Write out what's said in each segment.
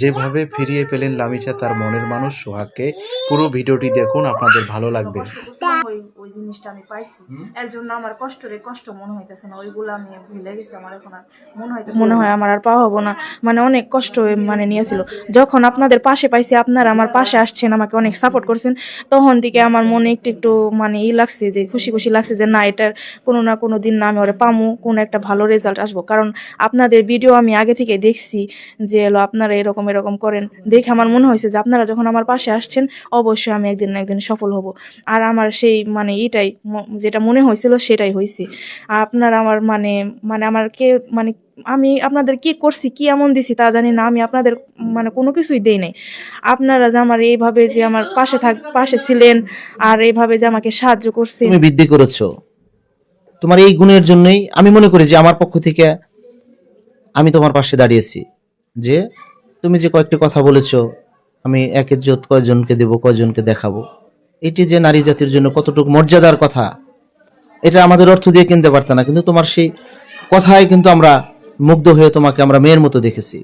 যেভাবে ফিরিয়ে পেলেন লামিচা তার মনের মানুষ সোহাগকে পুরো ভিডিওটি দেখুন আপনাদের ভালো লাগবে। ওই ওই জিনিসটা আমি পাইছি। এর জন্য আমার কষ্ট রে কষ্ট মনে হইতেছে না। ওইগুলো আমি ভুলে গেছি আমার এখন আর মনে হইতেছে মনে হয় আমার আর পাওয়া হব না। মানে অনেক কষ্ট মানে নিয়েছিল। যখন আপনাদের পাশে পাইছি আপনারা আমার পাশে আসছেন আমাকে অনেক সাপোর্ট করছেন তখন থেকে আমার মনে একটু একটু মানে ই লাগছে যে খুশি খুশি লাগছে যে না এটার কোনো না কোনো দিন না আমি ওরা পামু কোনো একটা ভালো রেজাল্ট আসব। কারণ আপনাদের ভিডিও আমি আগে থেকে দেখছি যে এলো আপনারা এরকম এরকম এরকম করেন। দেখে আমার মনে হয়েছে যে আপনারা যখন আমার পাশে আসছেন, অবশ্যই আমি একদিন না একদিন সফল হব। আর আমার সেই মানে এটাই যেটা মনে হয়েছিল সেটাই হয়েছে। আপনার আমার মানে মানে আমার কে মানে আমি আপনাদের কি করছি, কি এমন দিছি তা জানি না। আমি আপনাদের মানে কোনো কিছুই দেই নাই। আপনারা যে আমার এইভাবে যে আমার পাশে থাক, পাশে ছিলেন আর এইভাবে যে আমাকে সাহায্য করছেন। তুমি বৃদ্ধি করেছ। তোমার এই গুণের জন্যই আমি মনে করি যে আমার পক্ষ থেকে আমি তোমার পাশে দাঁড়িয়েছি। যে তুমি যে কয়েকটি কথা বলেছ, আমি এক জোত কয়জনকে দেব, কয়জনকে দেখাবো। এটি যে নারী জাতির জন্য কতটুকু মর্যাদার কথা, এটা আমাদের অর্থ দিয়ে কিনতে পারত না, কিন্তু তোমার সেই কথায় কিন্তু আমরা মুগ্ধ হয়ে তোমাকে আমরা মেয়ের মতো দেখেছি।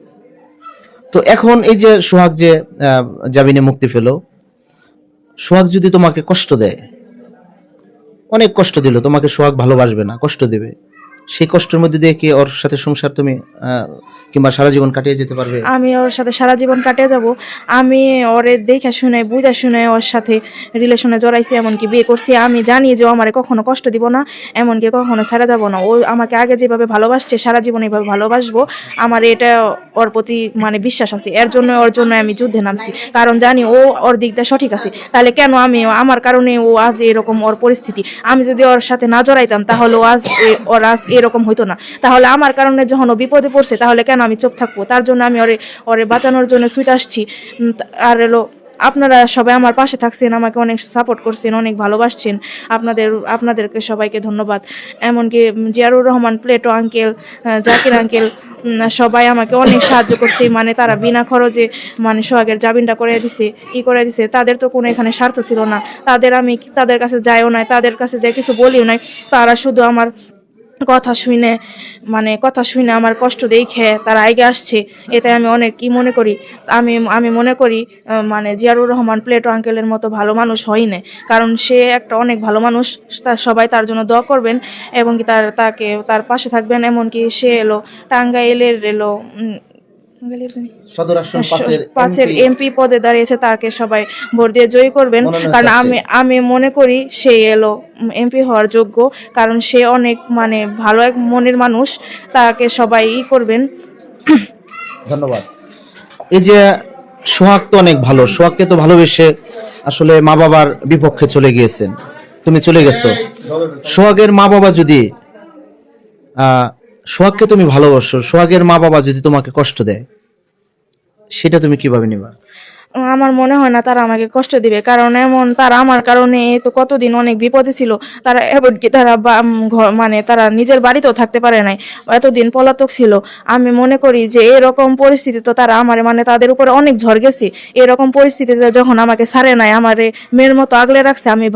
তো এখন এই যে সোহাগ যে জামিনে মুক্তি পেল, সোহাগ যদি তোমাকে কষ্ট দেয়, অনেক কষ্ট দিল, তোমাকে সোহাগ ভালোবাসবে না, কষ্ট দেবে। সেই কষ্টের মধ্যে দিয়ে কি ওর সাথে সংসার তুমি কিংবা সারা জীবন কাটিয়ে যেতে পারবে? আমি ওর সাথে সারা জীবন কাটিয়ে যাব। আমি ওরে দেখে শুনে, বুঝা শুনে ওর সাথে রিলেশনে জড়াইছি, এমনকি বিয়ে করছি। আমি জানি যে আমারে কখনো কষ্ট দিব না, এমনকি কখনো ছাড়া যাব না। ও আমাকে আগে যেভাবে ভালোবাসছে, সারা জীবন এইভাবে ভালোবাসবো। আমার এটা ওর প্রতি মানে বিশ্বাস আছে। এর জন্য, ওর জন্য আমি যুদ্ধে নামছি। কারণ জানি ও ওর দিকটা সঠিক আছে। তাহলে কেন আমি আমার কারণে ও আজ এরকম ওর পরিস্থিতি? আমি যদি ওর সাথে না জড়াইতাম, তাহলে ও আজ ওর আজ এরকম হইতো না। তাহলে আমার কারণে যখন ও বিপদে পড়ছে, তাহলে কেন আমি চোখ থাকব? তার জন্য আমি ওরে ওরে বাঁচানোর জন্য সুইট আসছি। আর এলো আপনারা সবাই আমার পাশে থাকছেন, আমাকে অনেক সাপোর্ট করছেন, অনেক ভালোবাসছেন। আপনাদের, আপনাদেরকে সবাইকে ধন্যবাদ। এমনকি Ziaur Rahman, Plato uncle Zakir uncle সবাই আমাকে অনেক সাহায্য করছে। মানে তারা বিনা খরচে মানে সোহাগের জামিনটা করে দিছে, ই করে দিছে। তাদের তো কোনো এখানে স্বার্থ ছিল না। তাদের আমি, তাদের কাছে যাইও নাই, তাদের কাছে যে কিছু বলিও নাই। তারা শুধু আমার কথা শুনে মানে কথা শুনে আমার কষ্ট দেখে তারা আগে আসছে। এতে আমি অনেক কি মনে করি। আমি আমি মনে করি মানে জিয়ারুর রহমান প্লেটো আঙ্কেলের মতো ভালো মানুষ হয় না কারণ সে একটা অনেক ভালো মানুষ তার সবাই তার জন্য দোয়া করবেন এবং কি তার, তাকে, তার পাশে থাকবেন। এমনকি সে এলো টাঙ্গাইলের এলো? সদর আসন পাশের পাঁচের এমপি পদে দাঁড়িয়েছে তাকে সবাই ভোট দিয়ে জয়ী করবেন। কারণ আমি আমি মনে করি সে এলো এমপি হওয়ার যোগ্য। কারণ সে অনেক মানে ভালো এক মনের মানুষ। তাকে সবাই ই করবেন। ধন্যবাদ। এই যে সোহাগ তো অনেক ভালো সোহাগকে তো ভালোবেসে আসলে মা বাবার বিপক্ষে চলে গিয়েছেন। তুমি চলে গেছো। সোহাগের মা বাবা যদি আহ, সোহাগকে তুমি ভালোবাসো, সোহাগের মা বাবা যদি তোমাকে কষ্ট দেয়, সেটা তুমি কীভাবে নিবা? আমার মনে হয় না তারা আমাকে কষ্ট দিবে, কারণ এমন তারা আমার কারণে তো কতদিন অনেক বিপদে ছিল। তারা এমনকি তারা মানে তারা নিজের বাড়িতেও থাকতে পারে নাই, এতদিন পলাতক ছিল। আমি মনে করি যে এরকম পরিস্থিতি তো তারা আমার মানে তাদের উপরে অনেক ঝড় গেছে। এরকম পরিস্থিতিতে যখন আমাকে সারে নাই, আমারে মেয়ের মতো আগলে রাখছে, আমি